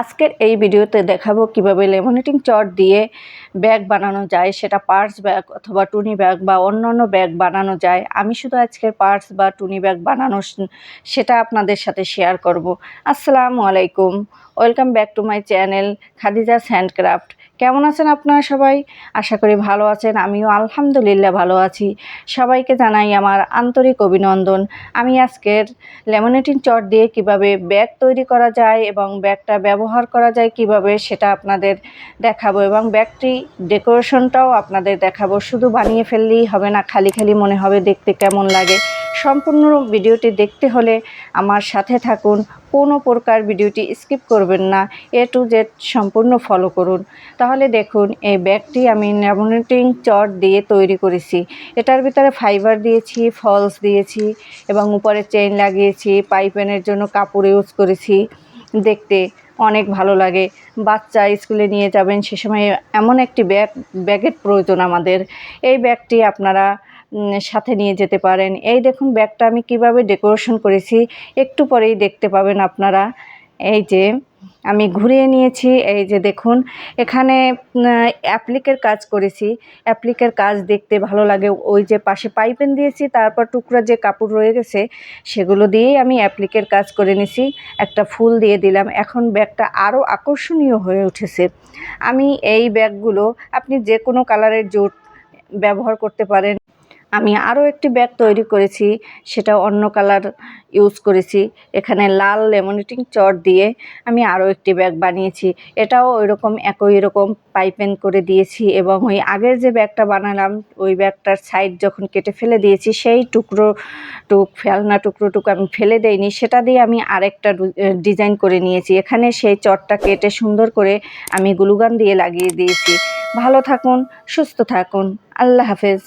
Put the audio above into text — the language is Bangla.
আজকের এই ভিডিওতে দেখাবো কীভাবে লেমিনেটিং চট দিয়ে ব্যাগ বানানো যায়, সেটা পার্স ব্যাগ অথবা টুনি ব্যাগ বা অন্যান্য ব্যাগ বানানো যায়। আমি শুধু আজকের পার্স বা টুনি ব্যাগ বানানো সেটা আপনাদের সাথে শেয়ার করব। আসসালামু আলাইকুম, welcome back to my channel Khadija's handcraft. কেমন আছেন আপনারা সবাই? আশা করি ভালো আছেন, আমিও আলহামদুলিল্লাহ ভালো আছি। সবাইকে জানাই আমার আন্তরিক অভিনন্দন। আমি আজকের লেমিনেটিং চট দিয়ে কীভাবে ব্যাগ তৈরি করা যায় এবং ব্যাগটা ব্যবহার করা যায় কীভাবে সেটা আপনাদের দেখাবো এবং ব্যাগটি ডেকোরেশনটাও আপনাদের দেখাবো। শুধু বানিয়ে ফেললেই হবে না, খালি খালি মনে হবে দেখতে কেমন লাগে। সম্পূর্ণ ভিডিওটি দেখতে হলে আমার সাথে থাকুন, কোনো প্রকার ভিডিওটি স্কিপ করবেন না, এ টু জেড সম্পূর্ণ ফলো করুন। তাহলে দেখুন, এই ব্যাগটি আমি ল্যামিনেটিং চট দিয়ে তৈরি করেছি। এটার ভিতরে ফাইবার দিয়েছি, ফলস দিয়েছি এবং উপরে চেইন লাগিয়েছি, পাইপেনের জন্য কাপড় ইউজ করেছি। দেখতে অনেক ভালো লাগে। বাচ্চা স্কুলে নিয়ে যাবেন, সে সময় এমন একটি ব্যাগ, ব্যাগের প্রয়োজন আমাদের। এই ব্যাগটি আপনারা সাথে নিয়ে যেতে পারেন। এই দেখুন, ব্যাগটা আমি কীভাবে ডেকোরেশন করেছি, একটু পরেই দেখতে পাবেন আপনারা। এই যে আমি ঘুরিয়ে নিয়েছি, এই যে দেখুন, এখানে অ্যাপ্লিকের কাজ করেছি। অ্যাপ্লিকের কাজ দেখতে ভালো লাগে। ওই যে পাশে পাইপেন দিয়েছি, তারপর টুকরা যে কাপড় রয়ে গেছে, সেগুলো দিয়েই আমি অ্যাপ্লিকের কাজ করে নিছি। একটা ফুল দিয়ে দিলাম। এখন ব্যাগটা আরও আকর্ষণীয় হয়ে উঠেছে। আমি এই ব্যাগগুলো, আপনি যে কোনো কালারের জোট ব্যবহার করতে পারেন। আমি আরও একটি ব্যাগ তৈরি করেছি, সেটা অন্য কালার ইউজ করেছি। এখানে লাল লেমনেটিং চট দিয়ে আমি আরও একটি ব্যাগ বানিয়েছি। এটাও ওই রকম একই রকম পাইপেন করে দিয়েছি এবং ওই আগের যে ব্যাগটা বানালাম, ওই ব্যাগটার সাইড যখন কেটে ফেলে দিয়েছি, সেই টুকরো টুক, ফেলনা টুকরো টুক আমি ফেলে দেইনি। সেটা দিয়ে আমি আরেকটা ডিজাইন করে নিয়েছি। এখানে সেই চটটা কেটে সুন্দর করে আমি গ্লুগান দিয়ে লাগিয়ে দিয়েছি। ভালো থাকুন, সুস্থ থাকুন। আল্লাহ হাফেজ।